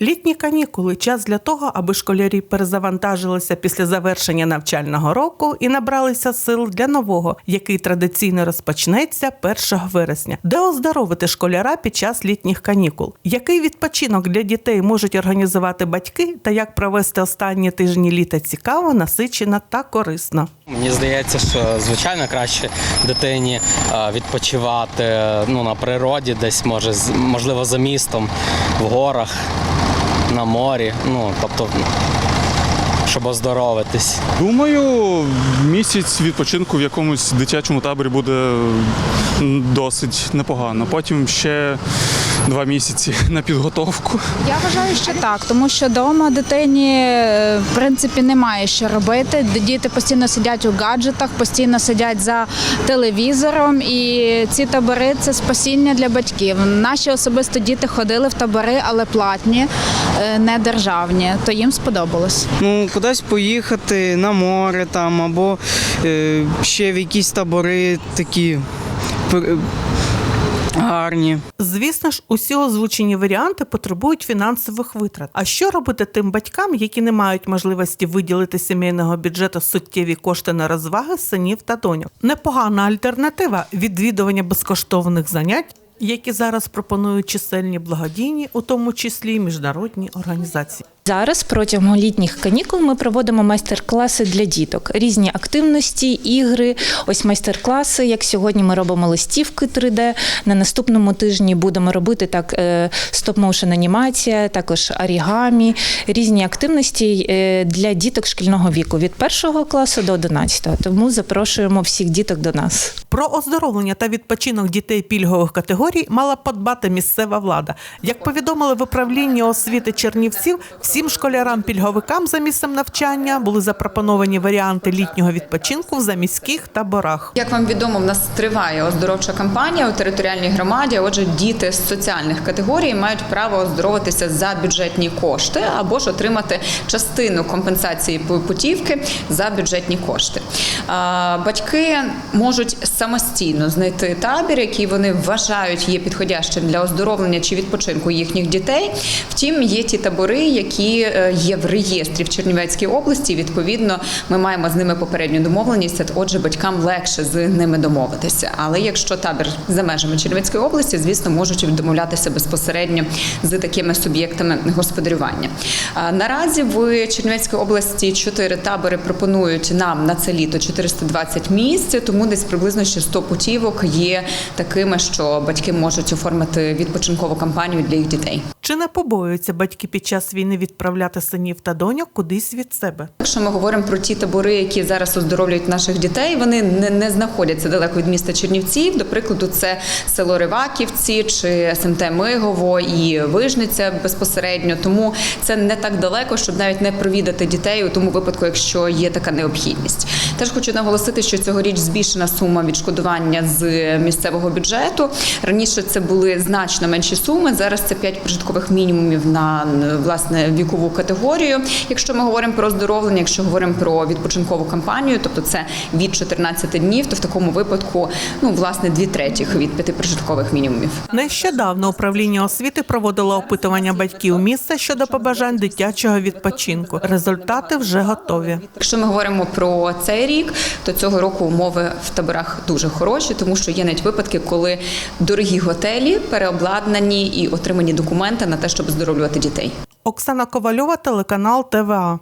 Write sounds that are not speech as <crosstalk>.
Літні канікули час для того, аби школярі перезавантажилися після завершення навчального року і набралися сил для нового, який традиційно розпочнеться 1 вересня, де оздоровити школяра під час літніх канікул. Який відпочинок для дітей можуть організувати батьки та як провести останні тижні літа цікаво, насичено та корисно. Мені здається, що звичайно краще дитині е, відпочивати ну, на природі, десь може можливо за містом, в горах, на морі. Ну тобто, щоб оздоровитись. Думаю, місяць відпочинку в якомусь дитячому таборі буде досить непогано. Потім ще два місяці <laughs> на підготовку. Я вважаю, що так, тому що вдома дитині е, в принципі немає що робити. Діти постійно сидять у гаджетах, постійно сидять за телевізором, і ці табори це спасіння для батьків. Наші особисто діти ходили в табори, але платні, не державні. То їм сподобалось. Ну, кудись поїхати на море там або е, ще в якісь табори такі гарні. Звісно ж, усі озвучені варіанти потребують фінансових витрат. А що робити тим батькам, які не мають можливості виділити сімейного бюджету суттєві кошти на розваги синів та доньок? Непогана альтернатива відвідування безкоштовних занять. Які зараз пропонують чисельні благодійні, у тому числі й міжнародні організації. Зараз протягом літніх канікул ми проводимо майстер-класи для діток, різні активності, ігри. Ось майстер-класи. Як сьогодні ми робимо листівки 3D. На наступному тижні будемо робити так е, стоп-моушен анімація, також орігамі, різні активності е, для діток шкільного віку від першого класу до 11. Тому запрошуємо всіх діток до нас. Про оздоровлення та відпочинок дітей пільгових категорій мала подбати місцева влада. Як повідомили в управлінні освіти Чернівців, всім школярам-пільговикам за місцем навчання були запропоновані варіанти літнього відпочинку в заміських таборах. Як вам відомо, в нас триває оздоровча кампанія у територіальній громаді. Отже, діти з соціальних категорій мають право оздоровитися за бюджетні кошти або ж отримати частину компенсації пу- путівки за бюджетні кошти. Батьки можуть самостійно знайти табір, який вони вважають є підходящим для оздоровлення чи відпочинку їхніх дітей. Втім, є ті табори, які е, є в реєстрі в Чернівецькій області. Відповідно, ми маємо з ними попередню домовленість. Отже, батькам легше з ними домовитися. Але якщо табір за межами Чернівецької області, звісно, можуть домовлятися безпосередньо з такими суб'єктами господарювання. Наразі в Чернівецькій області чотири табори пропонують нам на це літо 420 місць, тому десь приблизно ще 100 путівок є такими, що батьки можуть оформити відпочинкову кампанію для їх дітей. Чи не побоюються батьки під час війни відправляти синів та доньок кудись від себе? Якщо ми говоримо про ті табори, які зараз оздоровлюють наших дітей, вони не, не знаходяться далеко від міста Чернівців. До прикладу, це село Риваківці чи СМТ Мигово і Вижниця безпосередньо. Тому це не так далеко, щоб навіть не провідати дітей у тому випадку, якщо є така необхідність. Теж хочу наголосити, що цьогоріч збільшена сума відшкодування з місцевого бюджету. Раніше це були значно менші суми. Зараз це 5 прожиткових мінімумів на власне вікову категорію. Якщо ми говоримо про оздоровлення, якщо говоримо про відпочинкову кампанію, тобто це від 14 днів, то в такому випадку ну власне дві третіх від п'яти прожиткових мінімумів. Нещодавно управління освіти проводило опитування батьків міста щодо побажань дитячого відпочинку. Результати вже готові. Якщо ми говоримо про цей рік, то цього року умови в таборах дуже хороші, тому що є навіть випадки, коли дорогі готелі переобладнані і отримані документи на те, щоб оздоровлювати дітей. Оксана Ковальова, телеканал ТВА.